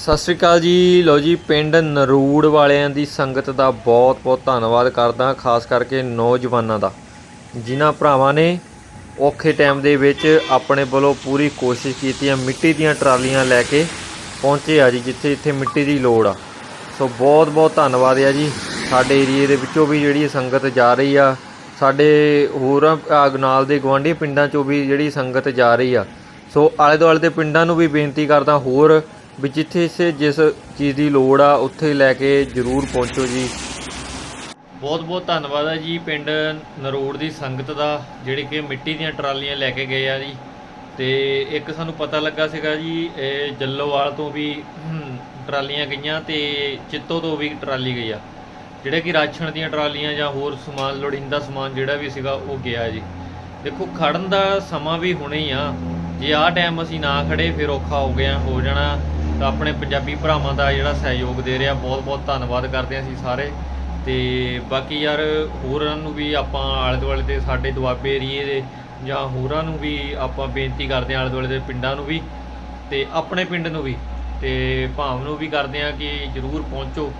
ਸਤਿ ਸ਼੍ਰੀ ਅਕਾਲ ਜੀ। ਲੋ ਜੀ, ਪਿੰਡ ਨਰੂੜ ਵਾਲਿਆਂ ਦੀ ਸੰਗਤ ਦਾ ਬਹੁਤ ਬਹੁਤ ਧੰਨਵਾਦ ਕਰਦਾ ਖਾਸ ਕਰਕੇ ਨੌਜਵਾਨਾਂ ਦਾ। ਜਿਨ੍ਹਾਂ ਭਰਾਵਾਂ ਨੇ ਔਖੇ ਟਾਈਮ ਦੇ ਵਿੱਚ ਆਪਣੇ ਵੱਲੋਂ ਪੂਰੀ ਕੋਸ਼ਿਸ਼ ਕੀਤੀ ਹੈ, ਮਿੱਟੀ ਦੀਆਂ ਟਰਾਲੀਆਂ ਲੈ ਕੇ ਪਹੁੰਚੇ ਆ ਜੀ, ਜਿੱਥੇ ਜਿੱਥੇ ਮਿੱਟੀ ਦੀ ਲੋੜ ਆ। ਸੋ ਬਹੁਤ ਬਹੁਤ ਧੰਨਵਾਦ ਆ ਜੀ। ਸਾਡੇ ਏਰੀਏ ਦੇ ਵਿੱਚੋਂ ਵੀ ਜਿਹੜੀ ਸੰਗਤ ਜਾ ਰਹੀ ਆ, ਸਾਡੇ ਹੋਰ ਆ ਨਾਲ ਦੇ ਗਵਾਂਢੀ ਪਿੰਡਾਂ ਚੋਂ ਵੀ ਜਿਹੜੀ ਸੰਗਤ ਜਾ ਰਹੀ ਆ। ਸੋ ਆਲੇ ਦੁਆਲੇ ਦੇ ਪਿੰਡਾਂ ਨੂੰ ਵੀ ਬੇਨਤੀ ਕਰਦਾ, ਹੋਰ ਵੀ ਜਿੱਥੇ ਇਸੇ ਜਿਸ ਚੀਜ਼ ਦੀ ਲੋੜ ਆ, ਉੱਥੇ ਲੈ ਕੇ ਜ਼ਰੂਰ ਪਹੁੰਚੋ ਜੀ। ਬਹੁਤ ਬਹੁਤ ਧੰਨਵਾਦ ਹੈ ਜੀ ਪਿੰਡ ਨਰੋੜ ਦੀ ਸੰਗਤ ਦਾ, ਜਿਹੜੇ ਕਿ ਮਿੱਟੀ ਦੀਆਂ ਟਰਾਲੀਆਂ ਲੈ ਕੇ ਗਏ ਆ ਜੀ। ਤੇ ਇੱਕ ਸਾਨੂੰ ਪਤਾ ਲੱਗਾ ਸੀਗਾ ਜੀ ਜੱਲੋਵਾਲ ਤੋਂ ਵੀ ਟਰਾਲੀਆਂ ਗਈਆਂ ਤੇ ਚਿੱਤੋ ਤੋਂ ਵੀ ਟਰਾਲੀ ਗਈ ਆ। ਜਿਹੜਾ ਕਿ ਰਾਸ਼ਨ ਦੀਆਂ ਟਰਾਲੀਆਂ ਜਾਂ ਹੋਰ ਸਮਾਨ, ਲੋੜੀਂਦਾ ਸਮਾਨ ਜਿਹੜਾ ਵੀ ਸੀਗਾ, ਉਹ ਗਿਆ ਜੀ। ਦੇਖੋ, ਖੜਨ ਦਾ ਸਮਾਂ ਵੀ ਹੁਣੇ ਹੀ ਆ। ਜੇ ਆਹ ਟਾਈਮ ਅਸੀਂ ਨਾ ਖੜੇ, ਫਿਰ ਔਖਾ ਹੋ ਗਿਆ, ਹੋ ਜਾਣਾ। ਤਾਂ ਆਪਣੇ ਪੰਜਾਬੀ ਭਰਾਵਾਂ ਦਾ ਜਿਹੜਾ ਸਹਿਯੋਗ ਦੇ ਰਿਹਾ ਬਹੁਤ ਬਹੁਤ ਧੰਨਵਾਦ ਕਰਦੇ ਹਾਂ ਅਸੀਂ ਸਾਰੇ। ਤੇ ਬਾਕੀ ਯਾਰ, ਹੋਰਾਂ ਨੂੰ ਵੀ ਆਪਾਂ ਆਲੇ ਦੁਆਲੇ ਦੇ ਸਾਡੇ ਦੁਆਬੇ ਏਰੀਏ ਦੇ ਜਾਂ ਹੋਰਾਂ ਨੂੰ ਵੀ ਆਪਾਂ ਬੇਨਤੀ ਕਰਦੇ ਹਾਂ ਆਲੇ ਦੁਆਲੇ ਦੇ ਪਿੰਡਾਂ ਨੂੰ ਵੀ ਤੇ ਆਪਣੇ ਪਿੰਡ ਨੂੰ ਵੀ ਤੇ ਭਾਵ ਨੂੰ ਵੀ ਕਰਦੇ ਹਾਂ ਕਿ ਜਰੂਰ ਪਹੁੰਚੋ।